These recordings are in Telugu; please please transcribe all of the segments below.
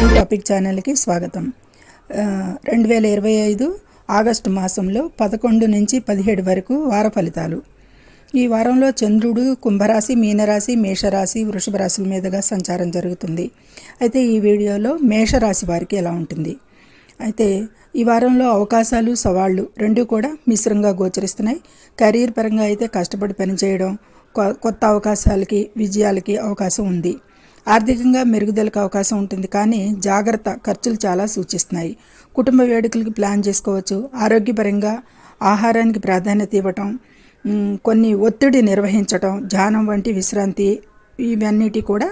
ఈ టాపిక్ ఛానల్కి స్వాగతం. రెండు వేల ఇరవై ఐదు ఆగస్టు మాసంలో పదకొండు నుంచి పదిహేడు వరకు వార ఫలితాలు. ఈ వారంలో చంద్రుడు కుంభరాశి మీనరాశి మేషరాశి వృషభ రాశుల మీదుగా సంచారం జరుగుతుంది. అయితే ఈ వీడియోలో మేషరాశి వారికి ఎలా ఉంటుంది? అయితే ఈ వారంలో అవకాశాలు సవాళ్ళు రెండూ కూడా మిశ్రంగా గోచరిస్తున్నాయి. కెరీర్ పరంగా అయితే కష్టపడి పనిచేయడం కొ- కొత్త అవకాశాలకి విజయాలకి అవకాశం ఉంది. ఆర్థికంగా మెరుగుదలకు అవకాశం ఉంటుంది కానీ జాగ్రత్త ఖర్చులు చాలా సూచిస్తున్నాయి. కుటుంబ వేడుకలకి ప్లాన్ చేసుకోవచ్చు. ఆరోగ్యపరంగా ఆహారానికి ప్రాధాన్యత ఇవ్వటం కొన్ని ఒత్తిడి నిర్వహించటం ధ్యానం వంటి విశ్రాంతి ఇవన్నిటి కూడా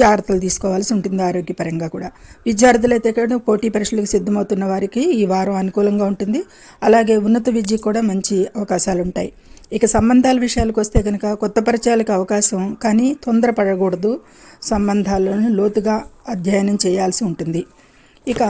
జాగ్రత్తలు తీసుకోవాల్సి ఉంటుంది ఆరోగ్యపరంగా కూడా. విద్యార్థులైతే కూడా పోటీ పరీక్షలకు సిద్ధమవుతున్న వారికి ఈ వారం అనుకూలంగా ఉంటుంది. అలాగే ఉన్నత విద్యకు కూడా మంచి అవకాశాలు ఉంటాయి. ఇక సంబంధాల విషయాలకు వస్తే కనుక కొత్త పరిచయాలకు అవకాశం కానీ తొందరపడకూడదు. సంబంధాలను లోతుగా అధ్యయనం చేయాల్సి ఉంటుంది. ఇక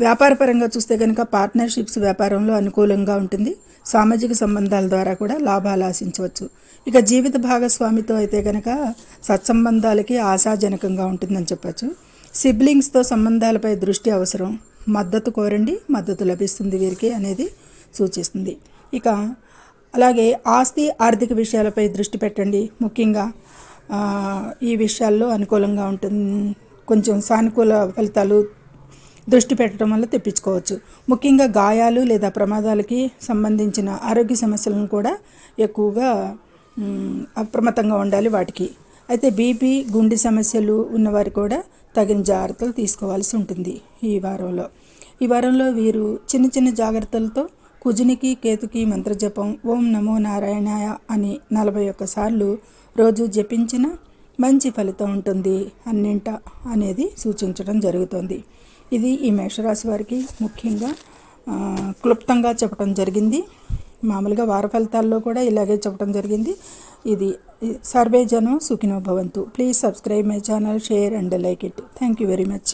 వ్యాపారపరంగా చూస్తే కనుక పార్ట్నర్షిప్స్ వ్యాపారంలో అనుకూలంగా ఉంటుంది. సామాజిక సంబంధాల ద్వారా కూడా లాభాలు ఆశించవచ్చు. ఇక జీవిత భాగస్వామితో అయితే కనుక సత్సంబంధాలకి ఆశాజనకంగా ఉంటుందని చెప్పచ్చు. సిబ్లింగ్స్తో సంబంధాలపై దృష్టి అవసరం. మద్దతు కోరండి మద్దతు లభిస్తుంది వీరికి అనేది సూచిస్తుంది. ఇక అలాగే ఆస్తి ఆర్థిక విషయాలపై దృష్టి పెట్టండి. ముఖ్యంగా ఈ విషయాల్లో అనుకూలంగా ఉంటుంది. కొంచెం సానుకూల ఫలితాలు దృష్టి పెట్టడం వల్ల తెప్పించుకోవచ్చు. ముఖ్యంగా గాయాలు లేదా ప్రమాదాలకి సంబంధించిన ఆరోగ్య సమస్యలను కూడా ఎక్కువగా అప్రమత్తంగా ఉండాలి వాటికి. అయితే బీపీ గుండె సమస్యలు ఉన్నవారు కూడా తగిన జాగ్రత్తలు తీసుకోవాల్సి ఉంటుంది ఈ వారంలో. ఈ వారంలో వీరు చిన్న చిన్న జాగ్రత్తలతో కుజునికి కేతుకి మంత్రజపం ఓం నమో నారాయణాయ అని నలభై ఒక్కసార్లు రోజు జపించిన మంచి ఫలితం ఉంటుంది అన్నింట అనేది సూచించడం జరుగుతుంది. ఇది ఈ మేషరాశి వారికి ముఖ్యంగా క్లుప్తంగా చెప్పడం జరిగింది. మామూలుగా వార ఫలితాల్లో కూడా ఇలాగే చెప్పడం జరిగింది. ఇది సర్వే జనం సుఖినో భవంతు. Please subscribe my channel share and like it. Thank you very much.